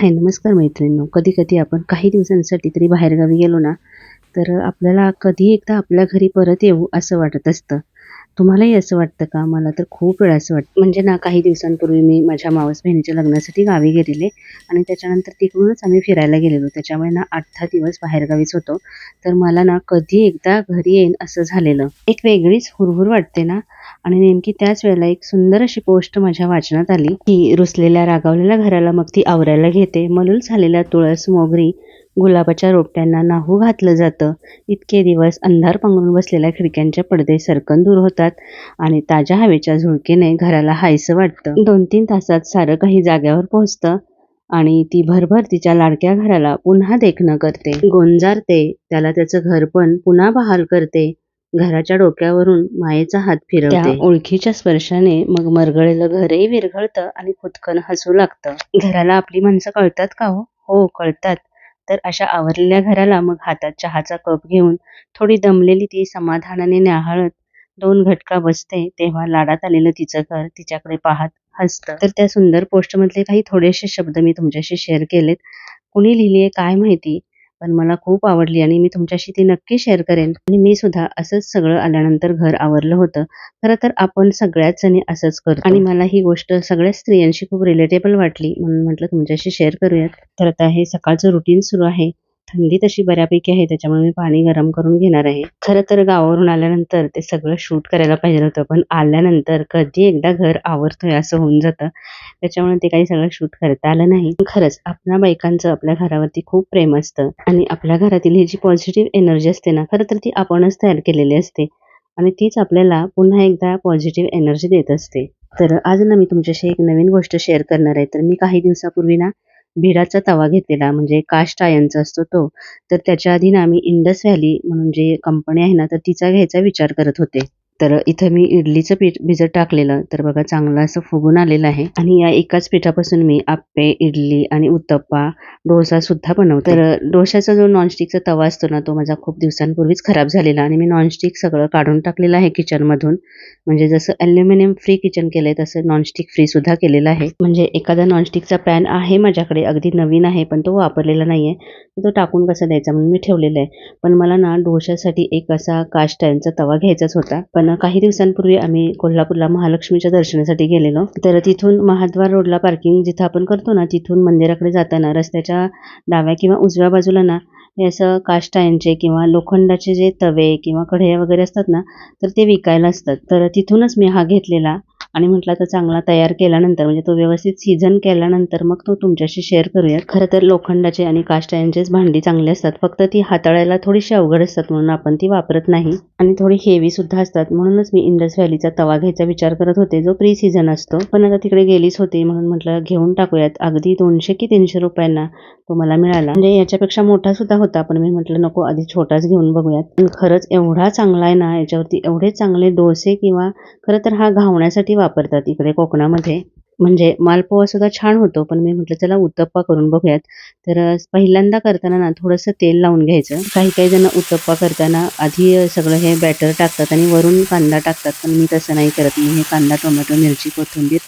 हाय नमस्कार मैत्रिणींनो. कधी कधी आपण काही दिवसांसाठी तरी बाहेरगावी गेलो ना तर आपल्याला कधी एकदा आपल्या घरी परत येऊ असं वाटत असतं. तुम्हालाही असं वाटतं का? मला तर खूप वेळा असं वाटतं. म्हणजे ना काही दिवसांपूर्वी मी माझ्या मावस बहिणीच्या लग्नासाठी गावी गेलेले आणि त्याच्यानंतर तिकडूनच आम्ही फिरायला गेलेलो. त्याच्यामुळे ना आठ दहा दिवस बाहेरगावीच होतो. तर मला ना कधी एकदा घरी येईन असं झालेलं. एक वेगळीच हुरहुर वाटते ना. आणि नेमकी त्याच वेळेला एक सुंदर अशी पोस्ट माझ्या वाचनात आली. की रुसलेल्या रागावलेल्या घराला मग ती आवरायला घेते. मलूल झालेल्या तुळस मोगरी गुलाबाच्या रोपट्यांना नाहू घातलं जातं. इतके दिवस अंधार पांघरून बसलेल्या खिडक्यांचे पडदे सरकन दूर होतात आणि ताज्या हवेच्या झुळकेने घराला हायसं वाटतं. दोन तीन तासात सारं काही जाग्यावर पोहोचतं आणि ती भरभर तिच्या लाडक्या घराला पुन्हा देखणं करते. गोंजारते त्याला त्याचं घर पण पुन्हा बहाल करते. घराच्या डोक्यावरून मायेचा हात फिरवते. ओळखीच्या स्पर्शाने मग मरगळलेलं घरही विरघळतं आणि खुदकन हसू लागतं. घराला आपली माणसं कळतात का हो? हो कळतात. तर अशा आवरलेल्या घराला मग हातात चहाचा कप घेऊन थोडी दमलेली ती समाधानाने न्याहाळत दोन घटका बसते तेव्हा लाडात आलेलं तिचं घर तिच्याकडे पाहत हसतं. तर त्या सुंदर पोस्टमधले काही थोडेसे शब्द मी तुमच्याशी शेअर केलेत. कुणी लिहिलीये काय माहिती? पण मला खूप आवडली आणि मी तुमच्याशी ती नक्की शेअर करेन. आणि मी सुद्धा असंच सगळं आल्यानंतर घर आवरलं होतं. खरं तर आपण सगळ्याच जणी असंच करतो. आणि मला ही गोष्ट सगळ्या स्त्रियांशी खूप रिलेटेबल वाटली. म्हणून म्हटलं तुमच्याशी शेअर करूयात. तर आता हे सकाळचं रुटीन सुरू आहे. थंडी तशी बऱ्यापैकी आहे त्याच्यामुळे मी पाणी गरम करून घेणार आहे. खरं तर गावावरून आल्यानंतर ते सगळं शूट करायला पाहिजे होतं पण आल्यानंतर कधी एकदा घर आवरतोय असं होऊन जातं. त्याच्यामुळे ते काही सगळं शूट करता आलं नाही. खरंच आपल्या बायकांचं आपल्या घरावरती खूप प्रेम असतं. आणि आपल्या घरातील ही जी पॉझिटिव्ह एनर्जी असते ना खरं तर ती आपणच तयार केलेली असते. आणि तीच आपल्याला पुन्हा एकदा पॉझिटिव्ह एनर्जी देत असते. तर आज ना मी तुमच्याशी एक नवीन गोष्ट शेअर करणार आहे. तर मी काही दिवसापूर्वी ना भिडाचा तवा घेतलेला म्हणजे कास्ट आयनचा असतो तो तर त्याच्या आधी ना आम्ही इंडस व्हॅली म्हणून जे कंपनी आहे ना तर तिचा घ्यायचा विचार करत होते. तर इथं मी इडलीचं पीठ भिजत टाकलेलं तर बघा चांगलं असं फुगून आलेलं आहे. आणि या एकाच पिठापासून मी आप्पे इडली आणि उत्तप्पा डोसा सुद्धा बनवते. तर डोशाचा जो नॉनस्टिकचा तवा असतो ना तो माझा खूप दिवसांपूर्वीच खराब झालेला आणि मी नॉनस्टिक सगळं काढून टाकलेलं आहे किचनमधून म्हणजे जसं अल्युमिनियम फ्री किचन केलंय तसं नॉनस्टिक फ्री सुद्धा केलेलं आहे. म्हणजे एखादा नॉनस्टिकचा पॅन आहे माझ्याकडे अगदी नवीन आहे पण तो वापरलेला नाहीये. तो टाकून कसा द्यायचा? म्हणून मी ठेवलेला आहे. पण मला ना डोशासाठी एक असा कास्ट टाईमचा तवा घ्यायचाच होता. पण काही दिवसांपूर्वी आम्ही कोल्हापूरला महालक्ष्मीच्या दर्शनासाठी गेलेलो. तर तिथून महाद्वार रोडला पार्किंग जिथं आपण करतो ना तिथून मंदिराकडे जाताना रस्त्याच्या डाव्या किंवा उजव्या बाजूला ना हे असं काष्टायांचे किंवा लोखंडाचे जे तवे किंवा कढया वगैरे असतात ना तर ते विकायला असतात. तर तिथूनच मी हा घेतलेला. आणि म्हटलं तर चांगला तयार केल्यानंतर म्हणजे तो व्यवस्थित सीझन केल्यानंतर मग तो तुमच्याशी शेअर करूयात. खरं तर लोखंडाचे आणि कास्ट आयनचेच भांडी चांगली असतात. फक्त ती हाताळायला थोडीशी अवघड असतात म्हणून आपण ती वापरत नाही. आणि थोडी हेवी सुद्धा असतात. म्हणूनच मी इंडस व्हॅलीचा तवा घ्यायचा विचार करत होते. जो प्री सीझन असतो. पण आता तिकडे गेलीच होती. म्हणून म्हटलं घेऊन टाकूयात. अगदी दोनशे की तीनशे रुपयांना तो मला मिळाला. म्हणजे याच्यापेक्षा मोठा सुद्धा होता. पण मी म्हटलं नको आधी छोटाच घेऊन बघूयात. पण खरंच एवढा चांगला आहे ना याच्यावरती एवढे चांगले डोसे किंवा खरं तर हा घावण्यासाठी वापरतात इकडे कोकणामध्ये. म्हणजे मालपोहा सुद्धा छान होतो पण मी म्हटलं चला उत्तप्पा करून बघूयात. तर पहिल्यांदा करताना ना थोडंसं तेल लावून घ्यायचं. काही काही जण उत्तप्पा करताना आधी सगळं हे बॅटर टाकतात आणि वरून कांदा टाकतात पण मी तसं नाही करत. मी हे कांदा टोमॅटो मिरची कोथिंबीर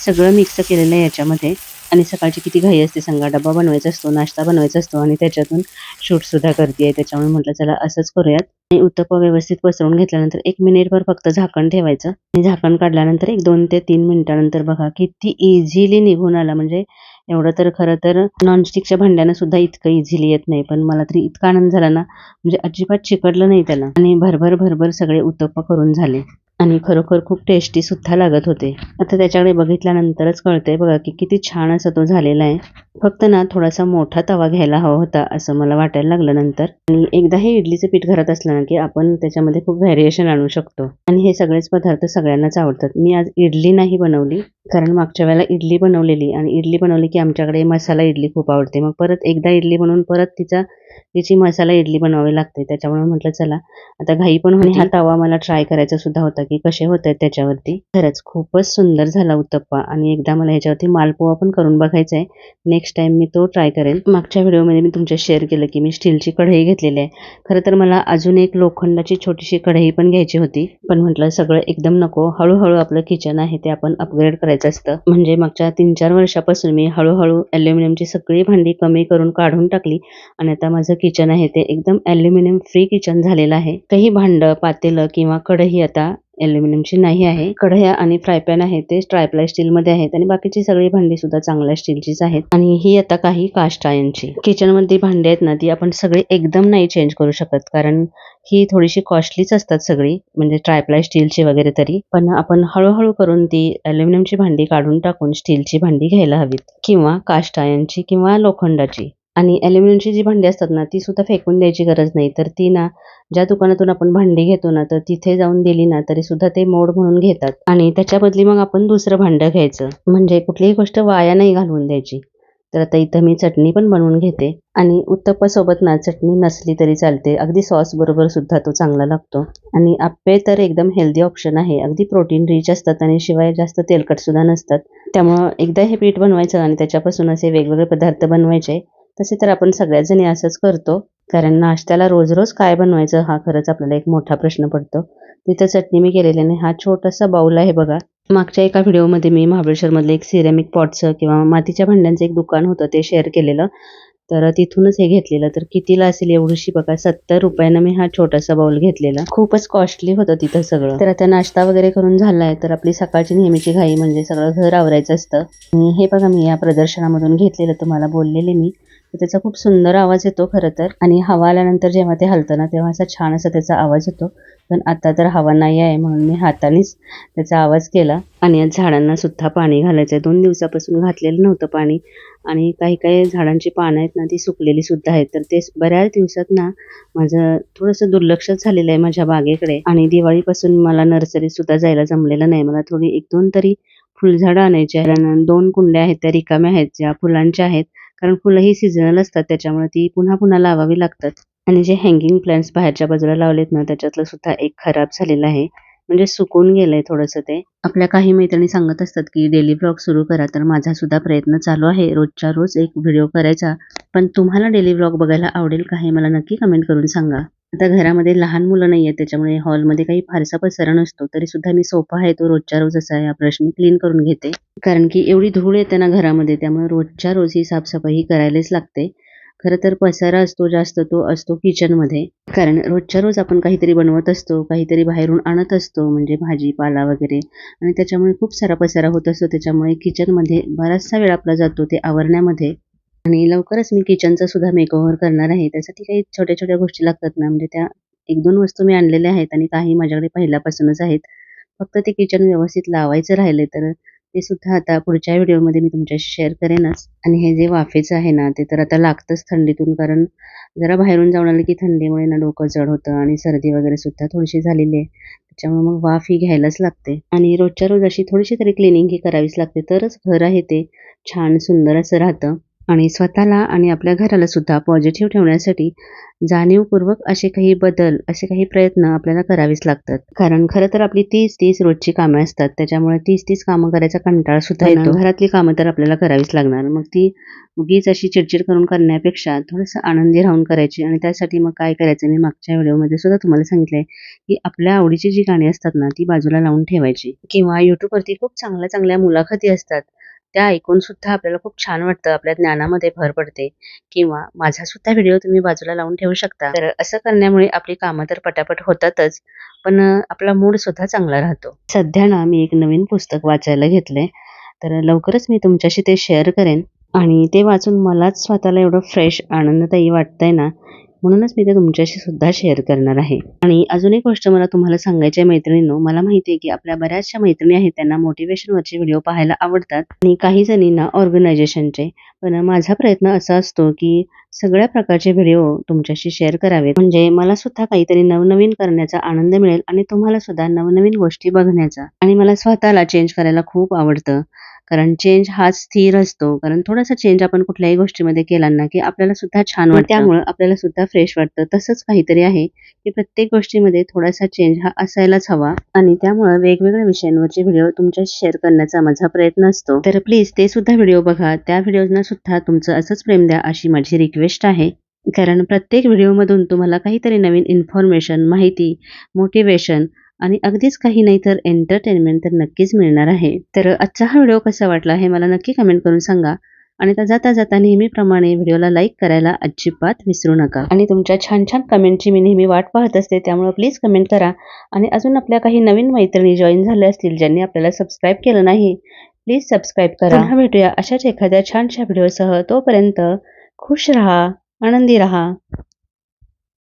सगळं मिक्स केलेलं आहे याच्यामध्ये. आणि सकाळची किती घाई असते सांगा डबा बनवायचा असतो नाश्ता बनवायचा असतो आणि त्याच्यातून शूटसुद्धा करते त्याच्यामुळे म्हटलं चला असंच करूयात. आणि उत्तप्पा व्यवस्थित पसरवून घेतल्यानंतर एक मिनिटभर फक्त झाकण ठेवायचं. आणि झाकण काढल्यानंतर एक दोन ते तीन मिनिटानंतर बघा किती इझिली निघून आला. म्हणजे एवढं तर खरं तर नॉनस्टिकच्या भांड्यानं सुद्धा इतकं इझिली येत नाही. पण मला तरी इतका आनंद झाला ना. म्हणजे अजिबात चिकटलं नाही त्याला. आणि भरभर भरभर सगळे उत्तप्पा करून झाले. आणि खरोखर खूप टेस्टी सुद्धा लागत होते. आता त्याच्याकडे बघितल्यानंतरच कळते बघा की किती छान असा तो झालेला आहे. फक्त ना थोडासा मोठा तवा घ्यायला हवा होता असं मला वाटायला लागलं नंतर. आणि एकदा हे इडलीचं पीठ घरात असलं ना की आपण त्याच्यामध्ये खूप व्हेरिएशन आणू शकतो. आणि हे सगळेच पदार्थ सगळ्यांनाच आवडतात. मी आज इडली नाही बनवली कारण मागच्या वेळेला इडली बनवलेली. आणि इडली बनवली की आमच्याकडे मसाला इडली खूप आवडते. मग परत एकदा इडली बनवून परत तिचा तिची मसाला इडली बनवावी लागते. त्याच्यामुळे म्हटलं चला आता घाई पण होती हा तवा मला ट्राय करायचा सुद्धा होता की कसे होत आहेत त्याच्यावरती. खरंच खूपच सुंदर झाला उत्तप्पा. आणि एकदा मला ह्याच्यावरती मालपोहा पण करून बघायचा आहे नेक्स्ट नेक्स्ट टाइम मी तो ट्राय करेन मागच्या व्हिडिओमध्ये मी तुमच्या शेअर केलं की मी स्टीलची कढई घेतलेली आहे. खरं तर मला अजून एक लोखंडाची छोटीशी कढई पण घ्यायची होती. पण म्हटलं सगळं एकदम नको. हळूहळू आपलं किचन आहे ते आपण अपग्रेड करायचं असतं. म्हणजे मागच्या तीन चार वर्षापासून मी हळूहळू ॲल्युमिनियमची सगळी भांडी कमी करून काढून टाकली. आणि आता माझं किचन आहे ते एकदम ॲल्युमिनियम फ्री किचन झालेलं आहे. काही भांडं पातेलं किंवा कढई आता ॲल्युमिनियमची नाही आहे. कढया आणि फ्राय पॅन आहे ते ट्रायप्लाय स्टीलमध्ये आहेत आणि बाकीची सगळी भांडी सुद्धा चांगल्या स्टीलचीच आहेत. आणि ही आता काही कास्ट आयनची मध्ये भांडी आहेत ना ती आपण सगळी एकदम नाही चेंज करू शकत. कारण ही थोडीशी कॉस्टलीच असतात सगळी म्हणजे ट्रायप्लाय स्टीलची वगैरे तरी. पण आपण हळूहळू करून ती ॲल्युमिनियमची भांडी काढून टाकून स्टीलची भांडी घ्यायला हवीत. किंवा कास्ट आयनची किंवा लोखंडाची. आणि ॲल्युमिनियमची जी भांडी असतात ना ती सुद्धा फेकून द्यायची गरज नाही. तर ती ना ज्या दुकानातून आपण भांडी घेतो ना तर तिथे जाऊन दिली ना तरी सुद्धा ते मोड म्हणून घेतात. आणि त्याच्या बदली मग आपण दुसरं भांडं घ्यायचं. म्हणजे कुठलीही गोष्ट वाया नाही घालवून द्यायची. तर आता इथं मी चटणी पण बनवून घेते. आणि उत्तप्पासोबत ना चटणी नसली तरी चालते. अगदी सॉस बरोबर सुद्धा तो चांगला लागतो. आणि आप्पे तर एकदम हेल्दी ऑप्शन आहे. अगदी प्रोटीन रिच असतात आणि शिवाय जास्त तेलकट सुद्धा नसतात. त्यामुळं एकदा हे पीठ बनवायचं आणि त्याच्यापासून असे वेगवेगळे पदार्थ बनवायचे. तसे तर आपण सगळ्याच जणी असंच करतो. कारण नाश्त्याला रोज रोज काय बनवायचं हा खरंच आपल्याला एक मोठा प्रश्न पडतो. तिथं चटणी मी केलेली नाही हा छोटासा बाऊल आहे बघा. मागच्या एका व्हिडिओमध्ये मी महाबळेश्वरमधलं एक सिरेमिक पॉटचं किंवा मातीच्या भांड्यांचं एक दुकान होतं ते शेअर केलेलं. तर तिथूनच हे घेतलेलं. तर कितीला असेल एवढीशी बघा सत्तर रुपयानं मी हा छोटासा बाउल घेतलेला. खूपच कॉस्टली होतं तिथं सगळं. तर आता नाश्ता वगैरे करून झालाय. तर आपली सकाळची नेहमीची घाई म्हणजे सगळं घर आवरायचं असतं. हे बघा मी या प्रदर्शनामधून घेतलेलं तुम्हाला बोललेले मी. त्याचा खूप सुंदर आवाज येतो खरं तर. आणि हवा आल्यानंतर जेव्हा ते हलतं ना तेव्हा असा छान असा त्याचा आवाज येतो. पण आता तर हवा नाही आहे म्हणून मी हातानेच त्याचा आवाज केला. आणि या झाडांना सुद्धा पाणी घालायचं आहे. दोन दिवसापासून घातलेलं नव्हतं पाणी. आणि काही काही झाडांची पानं आहेत ना ती सुकलेली सुद्धा आहेत. तर ते बऱ्याच दिवसात ना माझं थोडंसं दुर्लक्षच झालेलं आहे माझ्या बागेकडे. आणि दिवाळीपासून मला नर्सरीत सुद्धा जायला जमलेलं नाही. मला थोडी एक दोन तरी फुलझाडं आणायची आहे दोन कुंड्या आहेत त्या रिकाम्या आहेत ज्या फुलांच्या आहेत. कारण फुलं ही सीझनल असतात त्याच्यामुळे ती पुन्हा पुन्हा लावावी लागतात. आणि जे हँगिंग प्लांट्स बाहेरच्या बाजूला लावलेत ना त्याच्यातलं सुद्धा एक खराब झालेलं आहे. म्हणजे सुकून गेलंय थोडंसं ते. आपल्या काही मैत्रिणी सांगत असतात की डेली ब्लॉग सुरू करा तर माझा सुद्धा प्रयत्न चालू आहे. रोजच्या रोज एक व्हिडिओ करायचा. पण तुम्हाला डेली ब्लॉग बघायला आवडेल का हे मला नक्की कमेंट करून सांगा. आता घरामध्ये लहान मुलं नाही आहेत त्याच्यामुळे हॉलमध्ये काही फारसा पसारा नसतो. तरी सुद्धा मी सोफा आहे तो रोजच्या रोज असा या प्रश्नी क्लीन करून घेते. कारण की एवढी धूळ येते ना घरामध्ये त्यामुळे रोजच्या रोज ही साफसफाई करायलाच लागते. खरं तर पसारा असतो जास्त तो असतो किचनमध्ये कारण रोजच्या रोज आपण काहीतरी बनवत असतो काहीतरी बाहेरून आणत असतो म्हणजे भाजीपाला वगैरे. आणि त्याच्यामुळे खूप सारा पसारा होत असतो. त्याच्यामुळे किचनमध्ये बराचसा वेळ आपला जातो ते आवरण्यामध्ये. आणि लवकरच मी किचनचा सुद्धा मेकओव्हर करणार आहे. त्यासाठी काही छोट्या छोट्या गोष्टी लागतात ना. म्हणजे त्या एक दोन वस्तू मी आणलेल्या आहेत आणि काही माझ्याकडे पहिल्यापासूनच आहेत. फक्त ते किचन व्यवस्थित लावायचं राहिले तर ते सुद्धा आता पुढच्या व्हिडिओमध्ये मी तुमच्याशी शेअर करेनच. आणि हे जे वाफेचं आहे ना ते तर आता लागतंच थंडीतून कारण जरा बाहेरून जाऊन आलं की थंडीमुळे ना डोकं जड होतं आणि सर्दी वगैरे सुद्धा थोडीशी झालेली आहे. त्याच्यामुळे मग वाफ ही घ्यायलाच लागते. आणि रोजच्या रोज अशी थोडीशी तरी क्लिनिंग ही करावीच लागते. तरच घर आहे ते छान सुंदर असं राहतं. आणि स्वतःला आणि आपल्या घराला सुद्धा पॉझिटिव्ह ठेवण्यासाठी जाणीवपूर्वक असे काही बदल असे काही प्रयत्न आपल्याला करावेच लागतात. कारण खरं तर आपली तीस तीस रोजची कामं असतात. त्याच्यामुळे तीस तीस कामं करायचा कंटाळा सुद्धा येतो. घरातली कामं तर आपल्याला करावीच लागणार. मग ती उगीच अशी चिडचिड करून करण्यापेक्षा थोडंसं आनंदी राहून करायची आणि त्यासाठी मग काय करायचं? मी मागच्या व्हिडिओमध्ये सुद्धा तुम्हाला सांगितलंय की आपल्या आवडीची जी गाणी असतात ना ती बाजूला लावून ठेवायची. किंवा युट्यूबवरती खूप चांगल्या चांगल्या मुलाखती असतात. त्या ऐकून सुद्धा आपल्याला खूप छान वाटतं आपल्या ज्ञानामध्ये भर पडते. किंवा माझा सुद्धा व्हिडिओ तुम्ही बाजूला लावून ठेवू शकता. तर असं करण्यामुळे आपली कामं तर पटापट होतातच पण आपला मूड सुद्धा चांगला राहतो. सध्या ना मी एक नवीन पुस्तक वाचायला घेतलंय. तर लवकरच मी तुमच्याशी ते शेअर करेन. आणि ते वाचून मलाच स्वतःला एवढं फ्रेश आनंददायी वाटतंय ना म्हणूनच मी ते तुमच्याशी सुद्धा शेअर करणार आहे. आणि अजून एक गोष्ट मला तुम्हाला सांगायची आहे मैत्रिणींनो. मला माहिती आहे की आपल्या बऱ्याचशा मैत्रिणी आहेत त्यांना मोटिवेशनवरचे व्हिडिओ पाहायला आवडतात. आणि काही जणींना ऑर्गनायझेशनचे पण माझा प्रयत्न असा असतो की सगळ्या प्रकारचे व्हिडिओ तुमच्याशी शेअर करावेत. म्हणजे मला सुद्धा काहीतरी नवनवीन करण्याचा आनंद मिळेल आणि तुम्हाला सुद्धा नवनवीन गोष्टी बघण्याचा. आणि मला स्वतःला चेंज करायला खूप आवडतं. कारण चेंज हा स्थिर असतो. कारण थोडासा चेंज आपण कुठल्याही गोष्टीमध्ये केला ना की आपल्याला सुद्धा छान वाटतं. त्यामुळे आपल्याला सुद्धा फ्रेश वाटतं. तसंच काहीतरी आहे की प्रत्येक गोष्टीमध्ये थोडासा चेंज हा असायलाच हवा. आणि त्यामुळे वेगवेगळ्या विषयांवरचे व्हिडिओ तुमच्याशी शेअर करण्याचा माझा प्रयत्न असतो. तर प्लीज ते सुद्धा व्हिडिओ बघा. त्या व्हिडिओजना सुद्धा तुमचं असंच प्रेम द्या अशी माझी रिक्वेस्ट आहे. कारण प्रत्येक व्हिडिओमधून तुम्हाला काहीतरी नवीन इन्फॉर्मेशन माहिती मोटिवेशन आणि अगदीच काही नाही तर एंटरटेनमेंट तर नक्कीच मिळणार आहे. तर आजचा हा व्हिडिओ कसा वाटला हे मला नक्की कमेंट करून सांगा. आणि आता जाता जाता नेहमीप्रमाणे व्हिडिओला लाईक करायला अजिबात विसरू नका. आणि तुमच्या छान छान कमेंटची मी नेहमी वाट पाहत असते त्यामुळे प्लीज कमेंट करा. आणि अजून आपल्या काही नवीन मैत्रिणी जॉईन झाल्या असतील ज्यांनी आपल्याला सबस्क्राईब केलं नाही प्लीज सबस्क्राईब करा. हा भेटूया अशाच एखाद्या छानशा व्हिडिओसह. तोपर्यंत खुश रहा आनंदी रहा.